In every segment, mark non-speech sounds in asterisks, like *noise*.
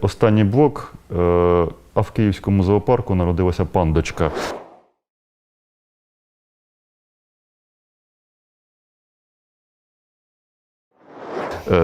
Останній блок. Е, а в Київському зоопарку народилася пандочка.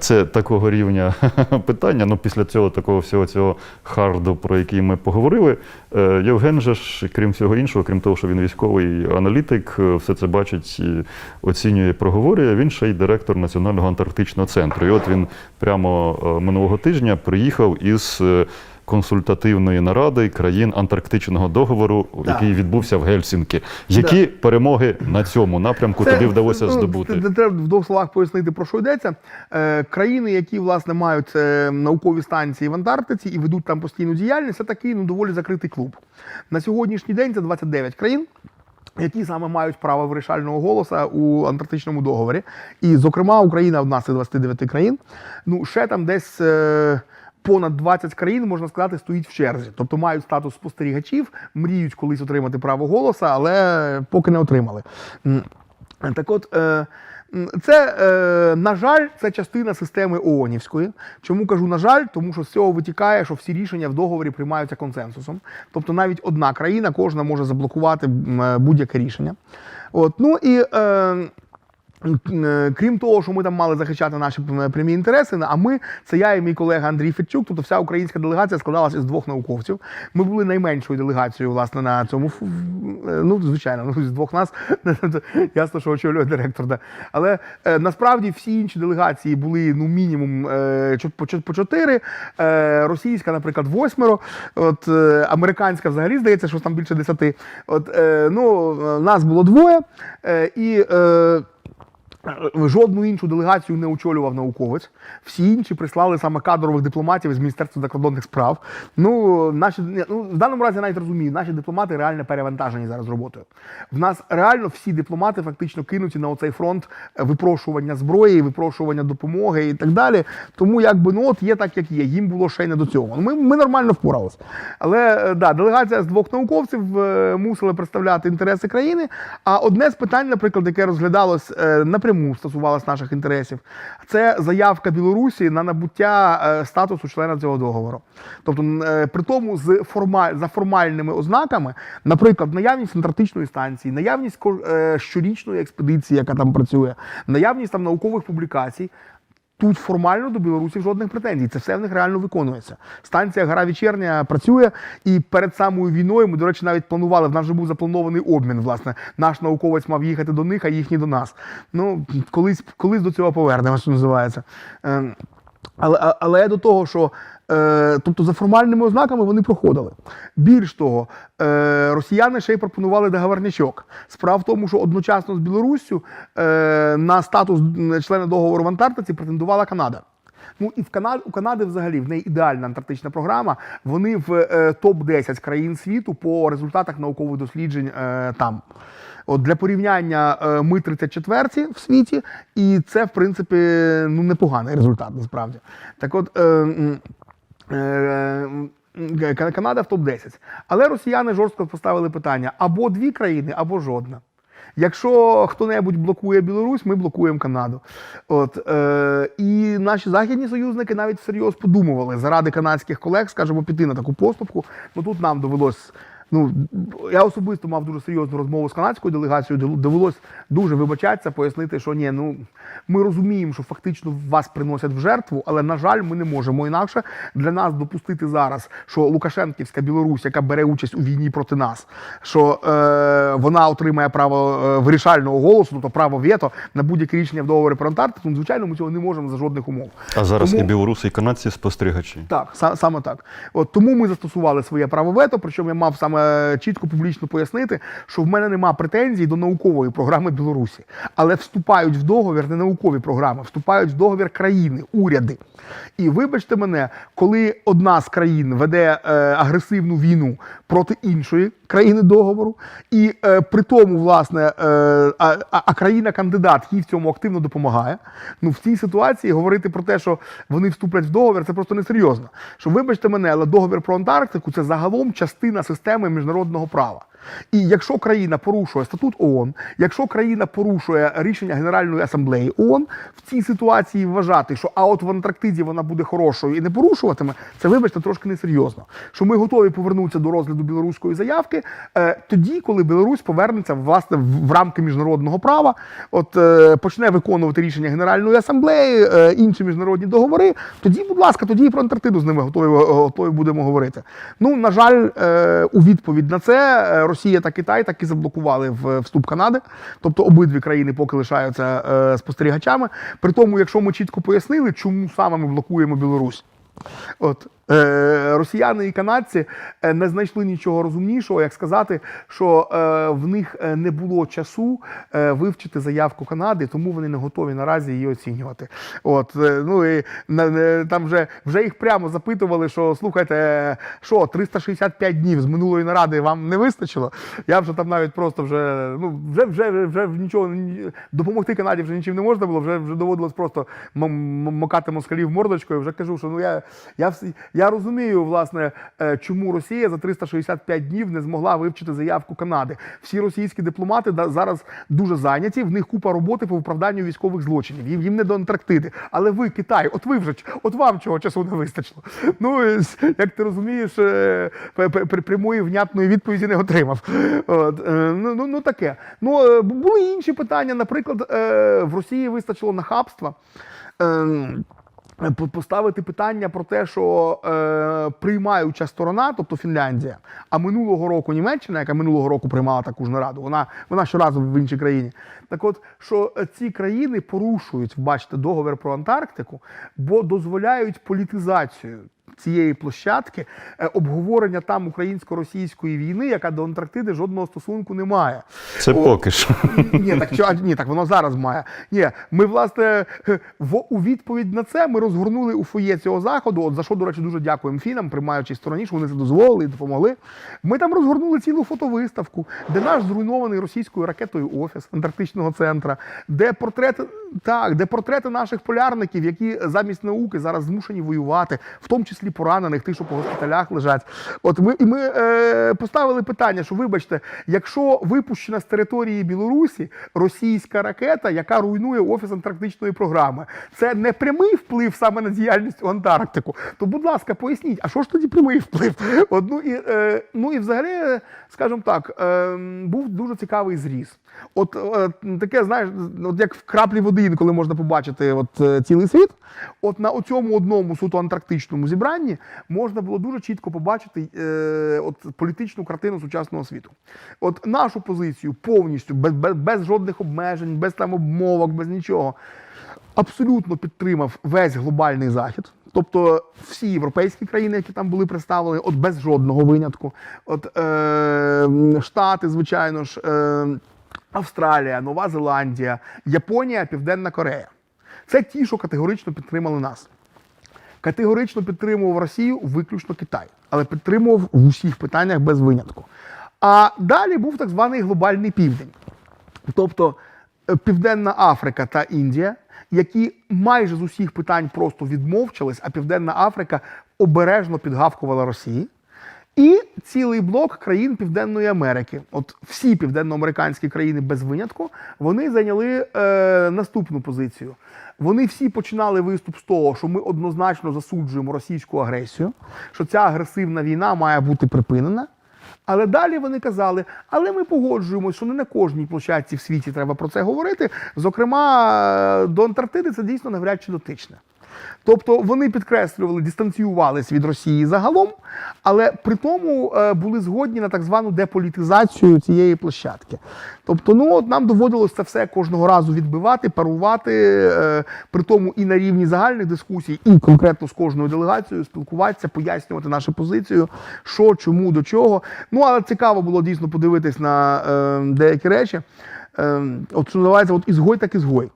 Це такого рівня *laughs* питання. Ну, після цього такого всього цього харду, про який ми поговорили. е, Євген же ж, крім всього іншого, крім того, що він військовий аналітик, е, все це бачить, і оцінює, проговорює. Він ще й директор Національного антарктичного центру. І от він прямо е, минулого тижня приїхав із. Консультативної наради країн Антарктичного договору, Да. який відбувся в Гельсінкі. Які перемоги на цьому напрямку тобі вдалося ну, здобути? це- це Треба в двох словах пояснити, про що йдеться. Е, країни, які власне мають е, наукові станції в Антарктиці і ведуть там постійну діяльність, це такий ну, доволі закритий клуб. На сьогоднішній день це 29 країн. Які саме мають право вирішального голоса у антарктичному договорі, і, зокрема, Україна одна з 29 країн. Ну ще там десь е, понад 20 країн, можна сказати, стоїть в черзі, тобто мають статус спостерігачів, мріють колись отримати право голоса, але поки не отримали. Так от, е, це, е, на жаль, це частина системи ООНівської. Чому кажу на жаль? Тому що з цього витікає, що всі рішення в договорі приймаються консенсусом. Тобто навіть одна країна, кожна може заблокувати е, будь-яке рішення. От, ну і Крім того, що ми там мали захищати наші прямі інтереси, а ми це я і мій колега Андрій Федчук, тобто вся українська делегація складалася з двох науковців. Ми були найменшою делегацією, власне, на цьому е, ну, звичайно, ну, з двох нас *laughs* ясно, що очолює директор. Да. Але е, насправді всі інші делегації були ну мінімум е, по чотири. Е, російська, наприклад, восьмеро. От е, американська взагалі здається, що там більше десяти. От е, ну е, нас було двоє. Е, і е, Жодну іншу делегацію не очолював науковець. Всі інші прислали саме кадрових дипломатів з Міністерства закордонних справ. Ну, наші, ну, в даному разі навіть розумію, наші дипломати реально перевантажені зараз роботою. В нас реально всі дипломати фактично кинуті на оцей фронт е, випрошування зброї, випрошування допомоги і так далі. Тому якби ну от є так, як є. Їм було ще й не до цього. Ми, ми нормально впоралися. Але е, да, делегація з двох науковців е, мусила представляти інтереси країни. А одне з питань, наприклад, яке розглядалось е, напряму стосувалася наших інтересів, це заявка Білорусі на набуття е, статусу члена цього договору. Тобто, е, при тому з формаль, за формальними ознаками, наприклад, наявність антарктичної станції, наявність е, щорічної експедиції, яка там працює, наявність там наукових публікацій. Тут формально до Білорусі жодних претензій. Це все в них реально виконується. Станція гра вечірня працює, і перед самою війною ми, до речі, навіть планували. В нас вже був запланований обмін. Власне, наш науковець мав їхати до них, а їхні до нас. Ну колись, колись до цього повернемо, що називається. Ем, але, але до того, що тобто за формальними ознаками вони проходили. Більш того, е, росіяни ще й пропонували договорнячок. Справа в тому, що одночасно з Білоруссю е, на статус члена договору в Антарктиці претендувала Канада. Ну і в Канаді у Канади взагалі в неї ідеальна антарктична програма. Вони в е, топ 10 країн світу по результатах наукових досліджень е, там. От для порівняння е, ми 34 в світі, і це в принципі ну непоганий результат насправді. Так от. Е, е, Канада в топ-10. Але росіяни жорстко поставили питання: або дві країни, або жодна. Якщо хто-небудь блокує Білорусь, ми блокуємо Канаду. От, е, і наші західні союзники навіть всерйоз подумували заради канадських колег, скажімо, піти на таку поступку. Ну тут нам довелось. Ну, я особисто мав дуже серйозну розмову з канадською делегацією, довелось дуже вибачатися, пояснити, що ні, ну ми розуміємо, що фактично вас приносять в жертву, але на жаль, ми не можемо інакше для нас допустити зараз, що Лукашенківська Білорусь, яка бере участь у війні проти нас, що е, вона отримає право е, вирішального голосу, тобто право вето на будь-яке рішення в договорі про Антарктику. Ну, звичайно, ми цього не можемо за жодних умов. А зараз Тому- і білоруси, і канадці спостерігачі. так, са- саме так. От тому ми застосували своє право вето. Причому я мав саме чітко публічно пояснити, що в мене нема претензій до наукової програми Білорусі, але вступають в договір не наукові програми, вступають в договір країни, уряди. І вибачте мене, коли одна з країн веде е, агресивну війну проти іншої країни договору, і е, при тому, власне, е, а, а, а країна-кандидат їй в цьому активно допомагає. Ну в цій ситуації говорити про те, що вони вступлять в договір, це просто несерйозно. Що вибачте мене, але договір про Антарктику це загалом частина системи міжнародного права. І якщо країна порушує статут ООН, якщо країна порушує рішення Генеральної асамблеї ООН, в цій ситуації вважати, що а от в Антарктиді вона буде хорошою і не порушуватиме, це вибачте трошки несерйозно. Що ми готові повернутися до розгляду білоруської заявки е, тоді, коли Білорусь повернеться власне в, рамки міжнародного права, от е, почне виконувати рішення Генеральної асамблеї, е, інші міжнародні договори. Тоді, будь ласка, тоді і про Антарктиду з ними готові, готові будемо говорити. Ну на жаль, е, у відповідь на це е, Росія та Китай так і заблокували в вступ Канади. Тобто обидві країни поки лишаються е, спостерігачами. При тому, якщо ми чітко пояснили, чому саме ми блокуємо Білорусь. От е, росіяни і канадці е, не знайшли нічого розумнішого, як сказати, що е, в них е, не було часу е, вивчити заявку Канади, тому вони не готові наразі її оцінювати. От е, ну і там вже вже їх прямо запитували, що слухайте, е, що 365 днів з минулої наради вам не вистачило. Я вже там навіть просто вже ну вже вже вже, нічого ні- допомогти Канаді вже нічим не можна було. Вже вже доводилось просто м- м- макати москалів мордочкою. Вже кажу, що ну я, я, я розумію, власне, е, чому Росія за 365 днів не змогла вивчити заявку Канади. Всі російські дипломати зараз дуже зайняті. В них купа роботи по виправданню військових злочинів. Їм, їм не до Антарктиди. Але ви, Китай, от ви вже от вам чого часу не вистачило. Ну як ти розумієш, е, прямої внятної відповіді не отримав. От, е, ну, ну, ну таке. Ну були інші питання. Наприклад, в Росії вистачило нахабства. По- Поставити питання про те, що е, приймаюча сторона, тобто Фінляндія, а минулого року Німеччина, яка минулого року приймала таку ж нараду, вона, вона щоразу в іншій країні. Так от, що е, ці країни порушують, бачите, договір про Антарктику, бо дозволяють політизацію цієї площадки, е, обговорення там українсько-російської війни, яка до Антарктиди жодного стосунку не має. Це поки що. Ні, так ні, так воно зараз має. Ні, ми, власне, в, у відповідь на це ми розгорнули у фоє цього заходу. От за що, до речі, дуже дякуємо фінам, приймаючій стороні, що вони це дозволили і допомогли. Ми там розгорнули цілу фотовиставку, де наш зруйнований російською ракетою офіс антарктичного центра, де портрети, так, де портрети наших полярників, які замість науки зараз змушені воювати, в тому числі поранених, тих, що по госпіталях лежать. От ми і ми е, поставили питання, що вибачте, якщо випущена з території Білорусі російська ракета, яка руйнує офіс антарктичної програми, це не прямий вплив саме на діяльність у Антарктику. То, будь ласка, поясніть, а що ж тоді прямий вплив? От, ну, і, е, ну і взагалі, скажімо так, е, був дуже цікавий зріз. От е, таке, знаєш, от як в краплі води, коли можна побачити от, е, цілий світ. От на цьому одному суто антарктичному зібранні можна було дуже чітко побачити е, от, політичну картину сучасного світу. От нашу позицію повністю, без, без, без жодних обмежень, без там обмовок, без нічого, абсолютно підтримав весь глобальний захід. Тобто всі європейські країни, які там були представлені, от без жодного винятку. От е, Штати, звичайно ж, е, Австралія, Нова Зеландія, Японія, Південна Корея. Це ті, що категорично підтримали нас. Категорично підтримував Росію виключно Китай, але підтримував в усіх питаннях без винятку. А далі був так званий глобальний південь. Тобто е, Південна Африка та Індія, які майже з усіх питань просто відмовчались, а Південна Африка обережно підгавкувала Росії. І цілий блок країн Південної Америки, от всі південноамериканські країни без винятку, вони зайняли е, наступну позицію. Вони всі починали виступ з того, що ми однозначно засуджуємо російську агресію, що ця агресивна війна має бути припинена. Але далі вони казали, але ми погоджуємося, що не на кожній площадці в світі треба про це говорити. Зокрема, е, до Антарктиди це дійсно навряд чи дотичне. Тобто вони підкреслювали, дистанціювались від Росії загалом, але при тому е, були згодні на так звану деполітизацію цієї площадки. Тобто, ну от нам доводилось це все кожного разу відбивати, парувати, е, при тому і на рівні загальних дискусій, і конкретно з кожною делегацією спілкуватися, пояснювати нашу позицію, що, чому, до чого. Ну але цікаво було дійсно подивитись на е, деякі речі. От що називається, от ізгой так ізгой.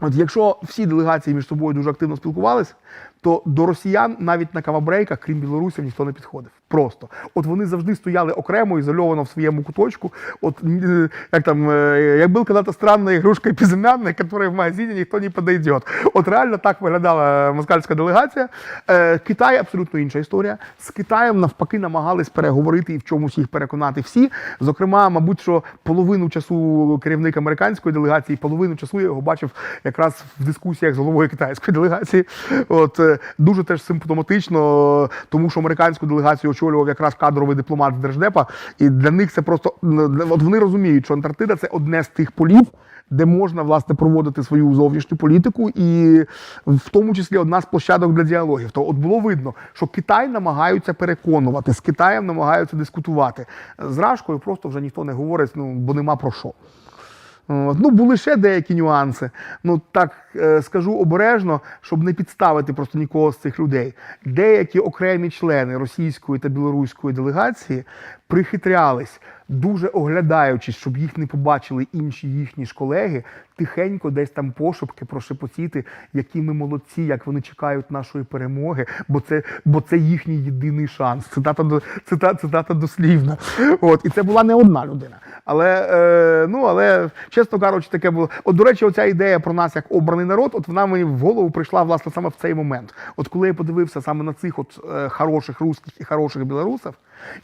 От якщо всі делегації між собою дуже активно спілкувалися, то до росіян навіть на кавабрейках, крім білорусів, ніхто не підходив. Просто от вони завжди стояли окремо, ізольовано в своєму куточку. От е, як там, е, як був коли-то странна ігрушка безім'янна, яка в магазині ніхто не підійде. От реально так виглядала москальська делегація. Е, Китай абсолютно інша історія. З Китаєм навпаки намагались переговорити і в чомусь їх переконати всі. Зокрема, мабуть, що половину часу керівник американської делегації, половину часу я його бачив якраз в дискусіях з головою китайської *laughs* делегації. От дуже теж симптоматично, тому що американську делегацію очолював якраз кадровий дипломат з Держдепа, і для них це просто м, от вони розуміють, що Антарктида це одне з тих полів. Де можна власне проводити свою зовнішню політику, і в тому числі одна з площадок для діалогів. То от було видно, що Китай намагаються переконувати, з Китаєм намагаються дискутувати. З Рашкою просто вже ніхто не говорить, ну бо нема про що. Ну, були ще деякі нюанси. Ну так е, скажу обережно, щоб не підставити просто нікого з цих людей. Деякі окремі члени російської та білоруської делегації прихитрялись, дуже оглядаючись, щоб їх не побачили інші їхні ж колеги, тихенько десь там пошепки прошепотіти, які ми молодці, як вони чекають нашої перемоги, бо це, бо це їхній єдиний шанс. Цитата до цитата, дослівна. От і це була не одна людина. Але е, ну але чесно кажучи, таке було. От до речі, оця ідея про нас як обраний народ, от вона мені в голову прийшла власне саме в цей момент. От коли я подивився саме на цих от е, хороших русських і хороших білорусів,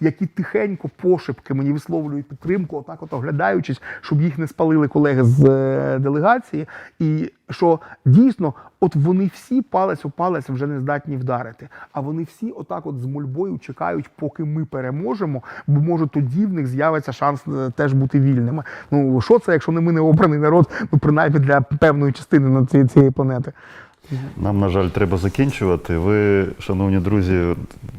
які тихенько пошепки мені висловлюють підтримку, отак от оглядаючись, щоб їх не спалили колеги з е, делегації, і що дійсно, от вони всі палець у палець вже не здатні вдарити. А вони всі отак, от з мольбою чекають, поки ми переможемо, бо може тоді в них з'явиться шанс е, теж бути вільними. Ну що це, якщо не ми не обраний народ, ну принаймні для певної частини на цієї, цієї планети. Нам, на жаль, треба закінчувати. Ви, шановні друзі,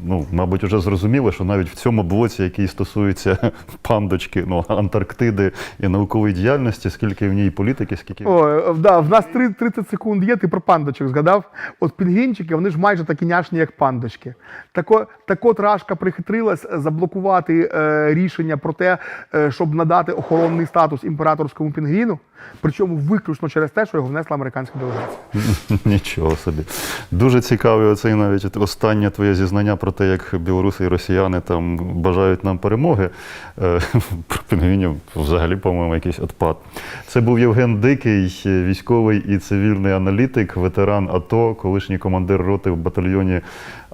ну, мабуть, вже зрозуміли, що навіть в цьому блоці, який стосується *laughs* пандочки, ну, Антарктиди і наукової діяльності, скільки в ній політики, скільки. О, да, в нас три- 30 секунд є, ти про пандочок згадав. От пінгвінчики, вони ж майже такі няшні, як пандочки. Тако, так от Рашка прихитрилась заблокувати е, рішення про те, е, щоб надати охоронний статус імператорському пінгвіну, причому виключно через те, що його внесла американська делегація. Нічого собі. Дуже цікавий оцей навіть останнє твоє зізнання про те, як білоруси і росіяни там бажають нам перемоги. Е, *laughs* Про пінгвінів взагалі, по-моєму, якийсь отпад. Це був Євген Дикий, військовий і цивільний аналітик, ветеран АТО, колишній командир роти в батальйоні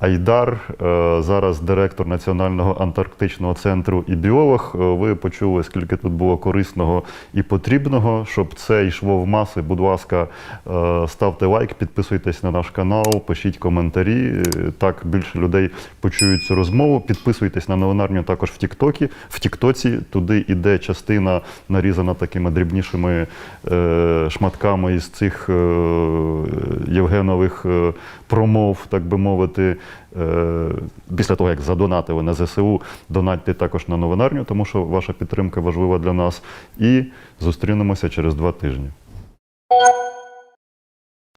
Айдар, е, зараз директор Національного антарктичного центру і біолог. Е, Ви почули, скільки тут було корисного і потрібного. Щоб це йшло в маси, будь ласка, е, ставте лайк, підписуйтесь на наш канал, пишіть коментарі. Так більше людей почують цю розмову. Підписуйтесь на новинарню також в Тіктокі. В Тіктоці туди іде частина нарізана такими дрібнішими шматками із цих Євгенових промов, так би мовити. Е, Після того, як задонатили на ЗСУ, донатьте також на новинарню, тому що ваша підтримка важлива для нас. І зустрінемося через два тижні.